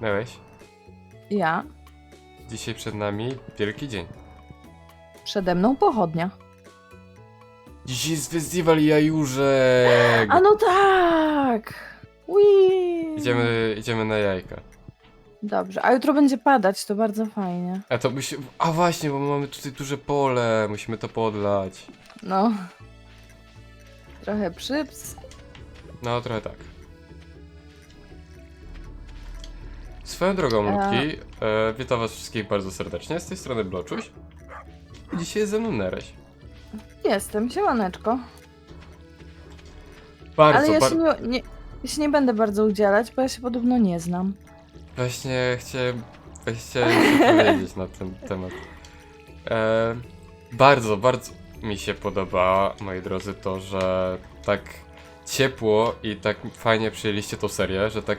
Miałeś? Ja. Dzisiaj przed nami wielki dzień. Przede mną pochodnia. Dzisiaj jest festiwal jajuszek! A no tak! Idziemy, idziemy na jajka. Dobrze, a jutro będzie padać, to bardzo fajnie. A to by się... A właśnie, bo mamy tutaj duże pole, musimy to podlać. No. Trochę przyps. No, trochę tak. Swoją drogą, E. Luki, e, witam was wszystkich bardzo serdecznie. Z tej strony Bloczuś. Dzisiaj jest ze mną Nereś. Jestem, siemaneczko. Bardzo, Ale ja bar- się nie, nie, ja się nie będę bardzo udzielać, bo ja się podobno nie znam. Właśnie chciałem, chciałem się powiedzieć na ten temat. E, bardzo, bardzo mi się podoba, moi drodzy, to, że tak ciepło i tak fajnie przyjęliście tą serię, że tak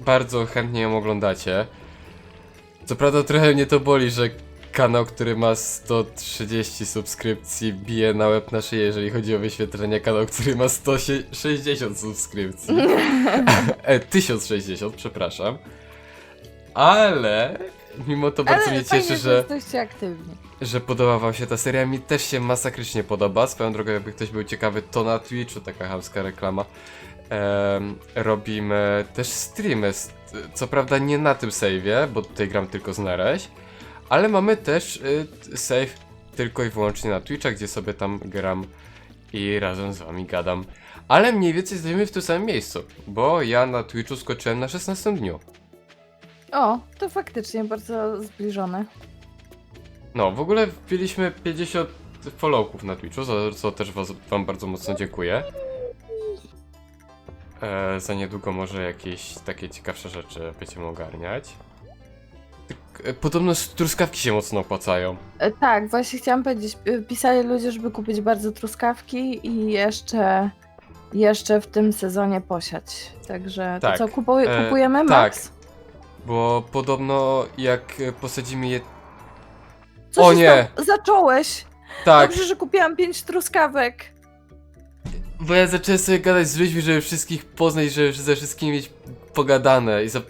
bardzo chętnie ją oglądacie. Co prawda trochę mnie to boli, że kanał, który ma 130 subskrypcji bije na łeb na szyję, jeżeli chodzi o wyświetlenie, kanał, który ma 160 subskrypcji. e, 1060, przepraszam. Ale mimo to bardzo Ale mnie fajnie, cieszy, że że, jesteście aktywni. że podoba wam się ta seria. Mi też się masakrycznie podoba. Swoją drogą, jakby ktoś był ciekawy, to na Twitchu taka chamska reklama. Robimy też streamy. Co prawda nie na tym save'ie, bo tutaj gram tylko z Nereś. Ale mamy też y, save tylko i wyłącznie na Twitcha, gdzie sobie tam gram i razem z wami gadam. Ale mniej więcej stoimy w tym samym miejscu, bo ja na Twitchu skoczyłem na 16 dniu. O, to faktycznie bardzo zbliżone. No, w ogóle wbiliśmy 50 followków na Twitchu, za co też was, wam bardzo mocno dziękuję. E, za niedługo może jakieś takie ciekawsze rzeczy będziemy ogarniać. Tak, e, Podobno s- truskawki się mocno opłacają. E, Tak, właśnie chciałam powiedzieć, y, pisali ludzie, żeby kupić bardzo truskawki i jeszcze, jeszcze w tym sezonie posiać. Także Tak, to co, kupuj, e, kupujemy, tak. Max? Bo podobno jak e, posadzimy je... Co O się nie! stało? Zacząłeś! Tak, Dobrze, że kupiłam pięć truskawek. Bo ja zacząłem sobie gadać z ludźmi, żeby wszystkich poznać, żeby ze wszystkimi mieć pogadane i zap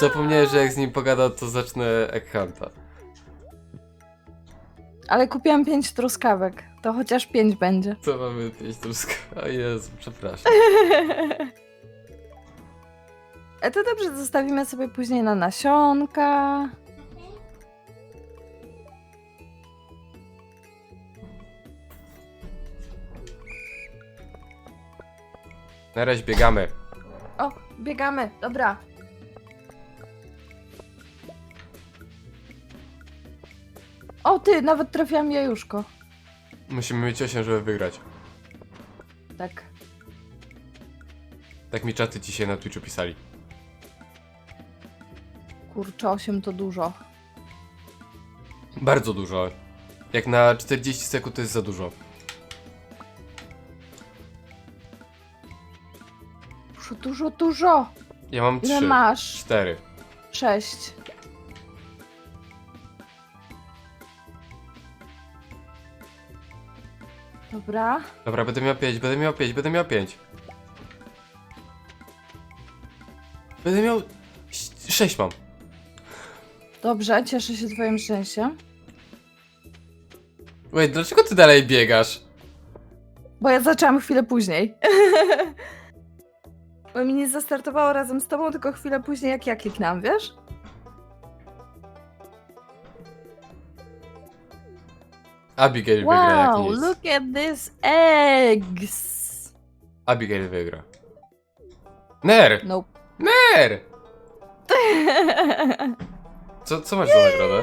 zapomniałem, że jak z nim pogadam, to zacznę Egghunta. Ale kupiłam pięć truskawek. To chociaż pięć będzie. Co mamy pięć truskawek? O Jezu, przepraszam. E to dobrze, zostawimy sobie później na nasionka. Na razie biegamy. O, biegamy, dobra. O ty, nawet trafiłam jajuszko. Musimy mieć 8, żeby wygrać. Tak. Tak mi czaty dzisiaj na Twitchu pisali. Kurczę, osiem to dużo. Bardzo dużo. Jak na 40 sekund to jest za dużo. Dużo, dużo, dużo. Ja mam Ile 3. masz? 4. Sześć. Dobra. Dobra, będę miał 5, będę miał 5, będę miał 5. Będę miał 6 mam. Dobrze, cieszę się twoim szczęściem. Wait, dlaczego ty dalej biegasz? Bo ja zaczęłam chwilę później. Bo mi nie zastartowało razem z tobą, tylko chwilę później jak ja kliknęłam, wiesz? Abigail wygra jak Wow, nic. look at this eggs. Abigail wygra. Ner! Nope. Ner! Co, co masz za nagrodę?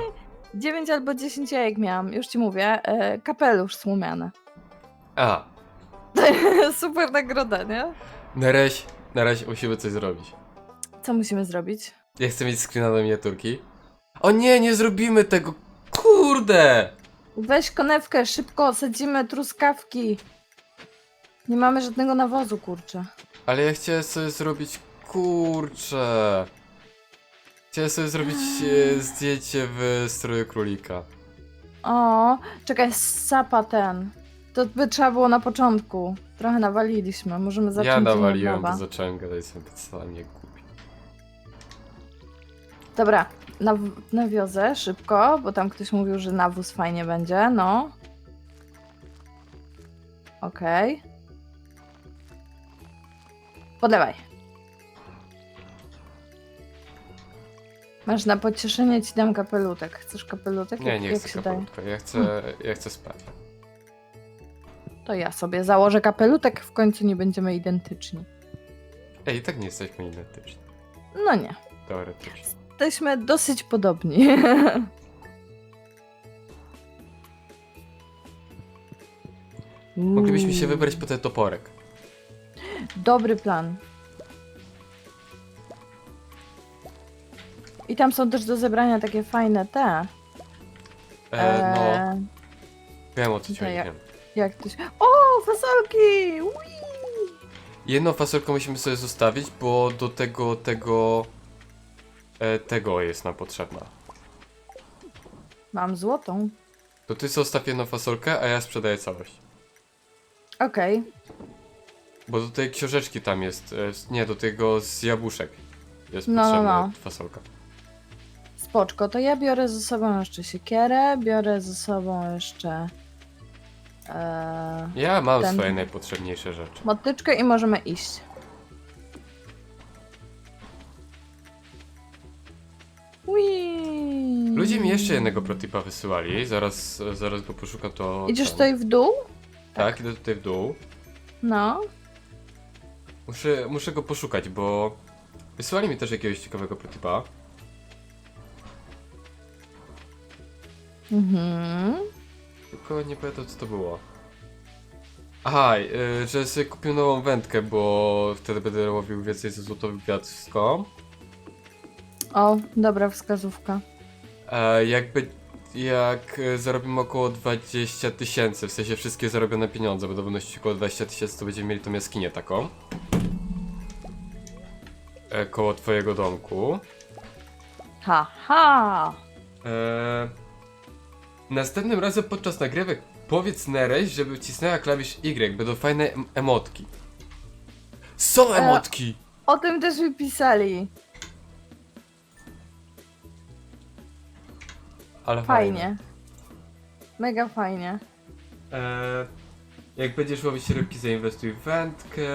9 albo 10 jajek miałam, już ci mówię. E, kapelusz słomiany. A, Super nagroda, nie? razie, na razie musimy coś zrobić. Co musimy zrobić? Ja chcę mieć screena do miniaturki. O nie, nie zrobimy tego! Kurde! Weź konewkę, szybko, sadzimy truskawki. Nie mamy żadnego nawozu, kurczę. Ale ja chciałem sobie zrobić kurcze. Chciałem sobie zrobić e, zdjęcie w stroju królika. O, czekaj, sapa ten. To by trzeba było na początku. Trochę nawaliliśmy, możemy zacząć Ja nawaliłem, bo zacząłem gadać sobie totalnie głupi. Dobra, naw- nawiozę szybko, bo tam ktoś mówił, że nawóz fajnie będzie, no. Okej. Podlewaj. Masz na pocieszenie ci dam kapelutek. Chcesz kapelutek? Nie, Jak- nie jak chcę się daje? kapelutka, ja chcę, ja chcę spać. To ja sobie założę kapelutek, w końcu nie będziemy identyczni. Ej, i tak nie jesteśmy identyczni, No nie. teoretycznie. Jesteśmy dosyć podobni. Moglibyśmy się wybrać po ten toporek. Dobry plan. I tam są też do zebrania takie fajne te. E, no, e, wiem o co ci chodzi, wiem. Jak to się... O, fasolki! Ui! Jedną fasolkę musimy sobie zostawić, bo do tego, tego, e, tego jest nam potrzebna. Mam złotą. To ty zostaw jedną fasolkę, a ja sprzedaję całość. Okej. Bo do tej książeczki tam jest, e, s- nie, do tego z jabłuszek jest No, no, potrzebna no. fasolka. Spoczko, to ja biorę ze sobą jeszcze siekierę, biorę ze sobą jeszcze e, Ja mam Ten- swoje najpotrzebniejsze rzeczy. motyczkę i możemy iść. Ui. Ludzie mi jeszcze jednego protipa wysyłali, zaraz, zaraz go poszukam to... Idziesz tutaj w dół? Tak, idę tutaj w dół. No. Muszę, muszę go poszukać, bo wysłali mi też jakiegoś ciekawego protipa. Mhm. Tylko nie pamiętam co to było. Aha, y, że sobie kupił nową wędkę, bo wtedy będę łowił więcej ze złotowym piaską. O, dobra wskazówka. E, jakby jak e, zarobimy około 20 tysięcy, w sensie wszystkie zarobione pieniądze, bo do wynosić około 20 tysięcy, to będziemy mieli tą jaskinię taką. E, koło twojego domku. Ha, ha! E, następnym razem podczas nagrywek powiedz Nereś, żeby wcisnęła klawisz Y, będą fajne em emotki. Są E, emotki! O tym też mi pisali. Ale Fajnie. Mega fajnie. E, jak będziesz łowić rybki, zainwestuj w wędkę.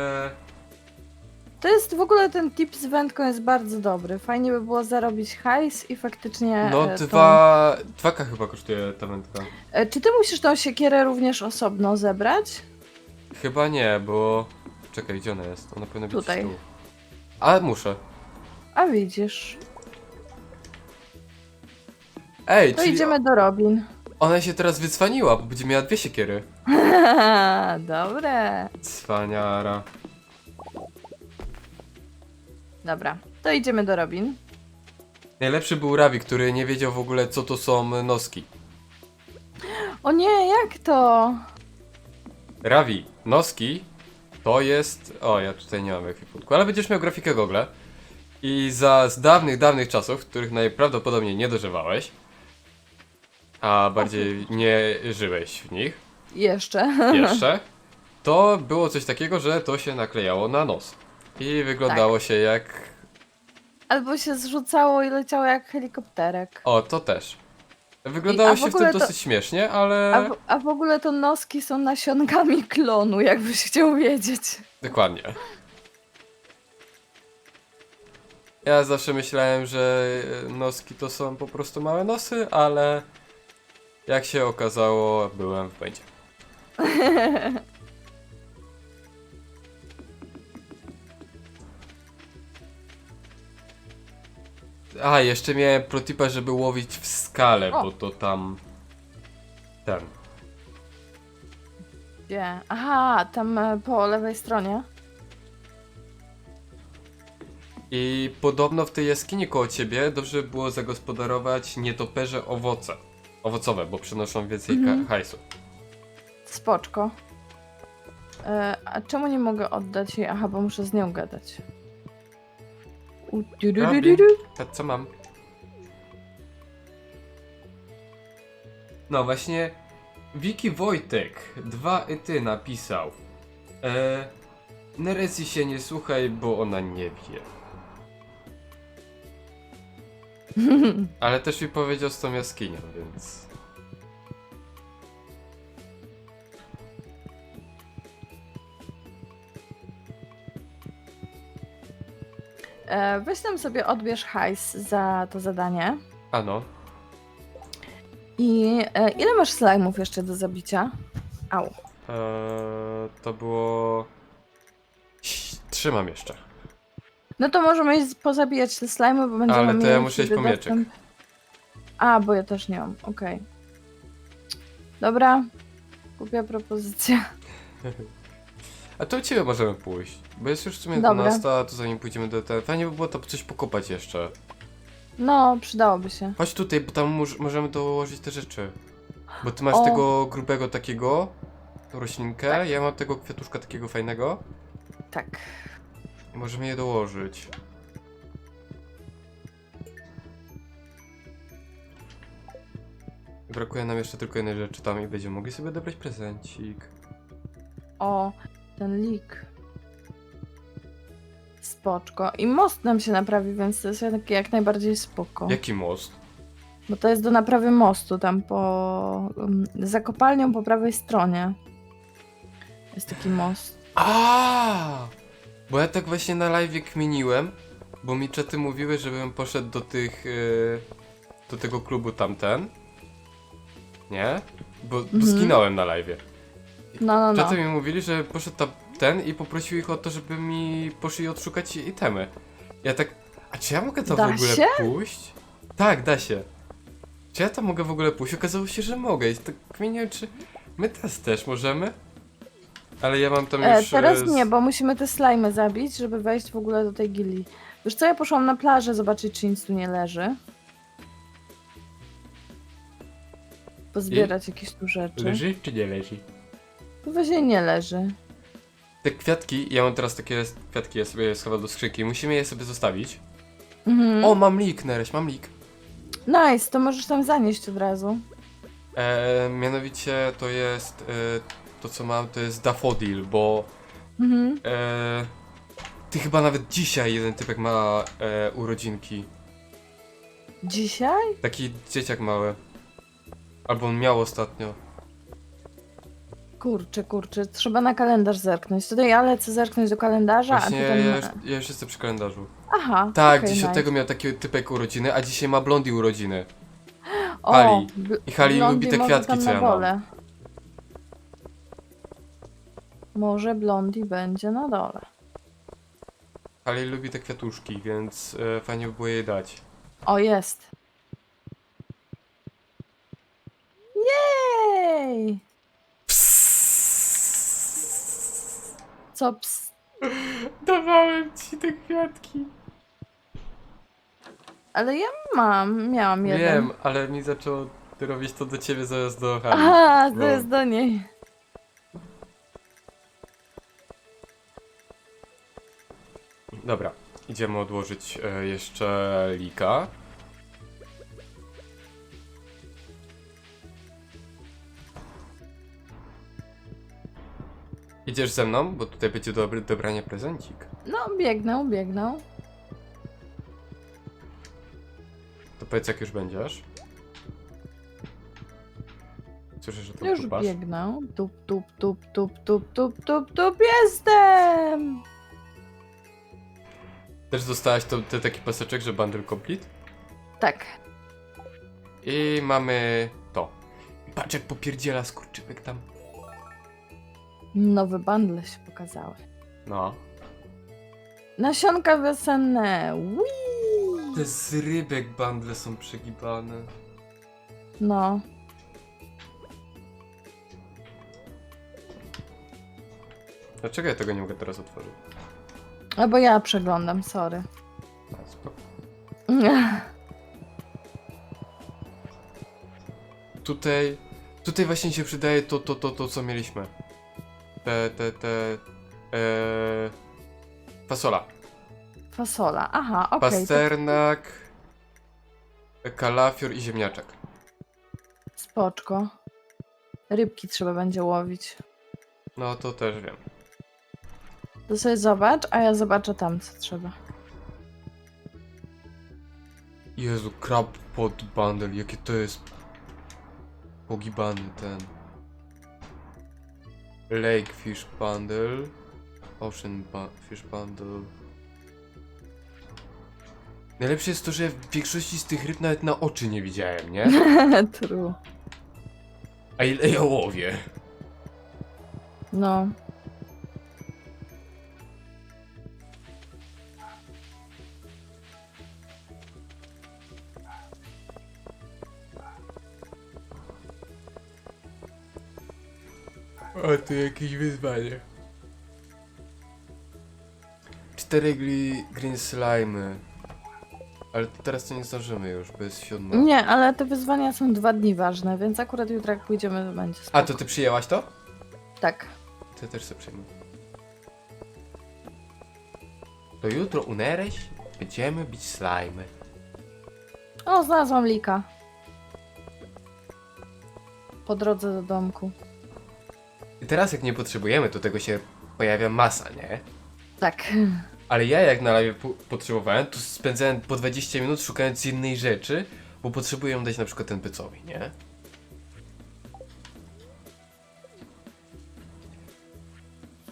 To jest w ogóle ten tip z wędką jest bardzo dobry. Fajnie by było zarobić hajs i faktycznie. No e, tą- dwa... Dwaka chyba kosztuje ta wędka. E, Czy ty musisz tą siekierę również osobno zebrać? Chyba nie, bo... Czekaj, gdzie ona jest? Ona powinna być Tutaj. z tyłu. Ale muszę. A widzisz. Ej, To czyli idziemy do Robin. ona się teraz wycwaniła, bo będzie miała dwie siekiery. Dobre. Cwaniara. Dobra, to idziemy do Robin. Najlepszy był Ravi, który nie wiedział w ogóle co to są noski. O nie, jak to? Ravi, noski to jest... O, ja tutaj nie mam ekwipunku, ale będziesz miał grafikę Google. I za z dawnych, dawnych czasów, których najprawdopodobniej nie dożywałeś, a bardziej nie żyłeś w nich Jeszcze. jeszcze, to było coś takiego, że to się naklejało na nos. I wyglądało Tak. się jak... Albo się zrzucało i leciało jak helikopterek. O, to też. Wyglądało a w się w ogóle tym to- dosyć śmiesznie, ale... A w, a w ogóle to noski są nasionkami klonu, jakbyś chciał wiedzieć. Dokładnie. Ja zawsze myślałem, że e, noski to są po prostu małe nosy, ale jak się okazało, byłem w błędzie. A, jeszcze miałem protipa, żeby łowić w skale, O. bo to tam... Ten. Gdzie? Aha, tam e, po lewej stronie. I podobno w tej jaskini koło ciebie dobrze było zagospodarować nietoperze owoce. Owocowe, bo przynoszą więcej Mhm. ka- hajsu. Spoczko. E, a czemu nie mogę oddać jej? Aha, bo muszę z nią gadać. U, du, du, du, du, du. Co mam? No właśnie, Wiki Wojtek, dwa ety napisał. E, Nereci się nie słuchaj, bo ona nie wie. Ale też mi powiedział z tą jaskinią, więc... E, weź tam sobie odbierz hajs za to zadanie. Ano. I e, ile masz slajmów jeszcze do zabicia? Au. Eee, to było... Trzymam jeszcze. No to możemy iść pozabijać te slajmy, bo będziemy Ale to ja mieli muszę iść wtedy po mieczek. dostęp- A, bo ja też nie mam, okej. Dobra, głupia propozycja. A to u ciebie możemy pójść. Bo jest już w sumie Dobra. 12, a to zanim pójdziemy do tego... Fajnie by było to coś pokopać jeszcze. No, przydałoby się. Chodź tutaj, bo tam moż- możemy dołożyć te rzeczy. Bo ty masz O. tego grubego takiego, tą roślinkę, Tak. ja mam tego kwiatuszka takiego fajnego Tak. i możemy je dołożyć. Brakuje nam jeszcze tylko jednej rzeczy tam i będziemy mogli sobie odebrać prezencik. O, ten lik. Spoczko. I most nam się naprawi, więc to jest takie jak najbardziej spoko. Jaki most? Bo to jest do naprawy mostu, tam po... um, za kopalnią po prawej stronie. Jest taki most. A! Bo ja tak właśnie na live kminiłem, bo mi czaty mówiły, żebym poszedł do tych. Yy, do tego klubu tamten. Nie? Bo, bo Mhm. zginąłem na live. No, no, no. Mi mówili, że poszedł tam ten i poprosił ich o to, żeby mi poszli odszukać itemy. Ja tak. A czy ja mogę to Da w ogóle się? pójść? Tak, da się. Czy ja to mogę w ogóle pójść? Okazało się, że mogę. I tak kminiłem, czy my teraz też możemy? Ale ja mam tam E, już. teraz e, nie, bo musimy te slajmy zabić, żeby wejść w ogóle do tej gilii. Wiesz co, ja poszłam na plażę zobaczyć, czy nic tu nie leży. Pozbierać jakieś tu rzeczy. Leży czy nie leży? Właśnie nie leży. Te kwiatki, ja mam teraz takie kwiatki, ja sobie je schowam do skrzynki, musimy je sobie zostawić. Mhm. O, mam lik, Nereś, mam lik. Nice, to możesz tam zanieść od razu. E, mianowicie to jest, e, to co mam, to jest dafodil, bo Mhm. e, ty chyba nawet dzisiaj jeden typek ma e, urodzinki. Dzisiaj? Taki dzieciak mały. Albo on miał ostatnio. Kurczę, kurczę, trzeba na kalendarz zerknąć. Tutaj ja lecę zerknąć do kalendarza, Właśnie a potem... ja, już, ja już jestem przy kalendarzu. Aha, Tak, okej, dziś od nice. tego miał taki typek urodziny, a dzisiaj ma blondi urodziny. O, Hali. bl- I Hali blondie lubi te może kwiatki, tam co na ja mam. dole. Może Blondi będzie na dole. Ale lubi te kwiatuszki, więc e, fajnie by było jej dać. O, jest. Jej! Co ps? Dawałem ci te kwiatki. Ale ja mam, miałam jeden. Wiem, ale mi zaczęło robić to do ciebie zamiast do Hani. Aha, to No. jest do niej. Dobra, idziemy odłożyć e, jeszcze lika. Idziesz ze mną, bo tutaj będzie dobry dobranie prezencik. No, biegnę, biegnę. To powiedz jak już będziesz. Słyszę, że to Już tupasz. biegnę. Tup, tup, tup, tup, tup, tup, tup, tup, jestem! Też dostałaś to, te taki paseczek, że bundle complete? Tak. I mamy to. Patrz jak popierdziela skurczypek tam. Nowe bundle się pokazały. No. Nasionka wiosenne. Whee! Te z rybek bundle są przegibane. No. Dlaczego ja tego nie mogę teraz otworzyć? Albo ja przeglądam, sorry. A, spoko. Tutaj, tutaj właśnie się przydaje to, to, to, to co mieliśmy. Te, te, te, e, fasola. Fasola. Aha, okej. to- Pasternak, kalafior i ziemniaczek. Spoczko. Rybki trzeba będzie łowić. No to też wiem. To sobie zobacz, a ja zobaczę tam, co trzeba. Jezu, crab pod bundle, jakie to jest pogibany ten. Lake fish bundle. Ocean fish bundle. Najlepsze jest to, że w większości z tych ryb nawet na oczy nie widziałem, nie? True. A ile ja łowię? No. O, tu jakieś wyzwanie. Cztery gli, green slimy. Ale teraz to nie zdążymy już, bo jest siódma. Nie, ale te wyzwania są dwa dni ważne, więc akurat jutro jak pójdziemy to będzie spoko. A, to ty przyjęłaś to? Tak. To ja też sobie przyjmę. To jutro u Nereś będziemy bić slimy. O, znalazłam lika. Po drodze do domku. Teraz jak nie potrzebujemy, to tego się pojawia masa, nie? Tak. Ale ja jak na live po potrzebowałem, to spędzałem po 20 minut szukając innej rzeczy, bo potrzebuję ją dać na przykład ten pycowi, nie?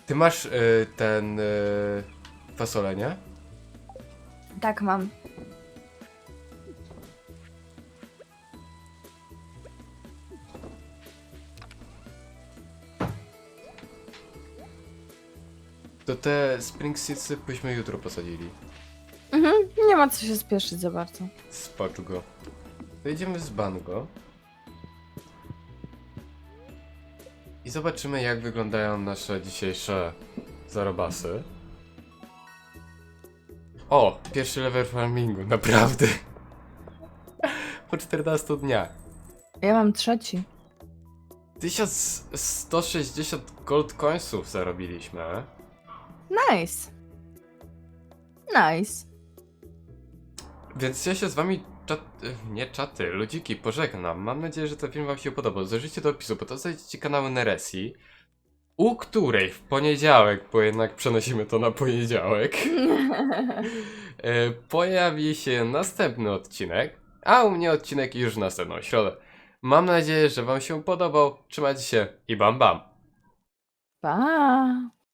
Ty masz y, ten y, fasolę, nie? Tak mam. To te spring seedsy byśmy jutro posadzili. Mhm. Nie ma co się spieszyć za bardzo. Spacz go. To idziemy z Bango. I zobaczymy jak wyglądają nasze dzisiejsze zarobasy. O! Pierwszy level farmingu, naprawdę. Po 14 dniach. Ja mam trzeci. 1160 gold coinsów zarobiliśmy. Nice. Nice. Więc ja się z wami czat... nie czaty, ludziki pożegnam. Mam nadzieję, że ten film wam się podobał. Zajrzyjcie do opisu, bo to znajdziecie kanał Neresi, u której w poniedziałek, bo jednak przenosimy to na poniedziałek, e, pojawi się następny odcinek, a u mnie odcinek już w następną środę. Mam nadzieję, że wam się podobał. Trzymajcie się i bam bam. Pa.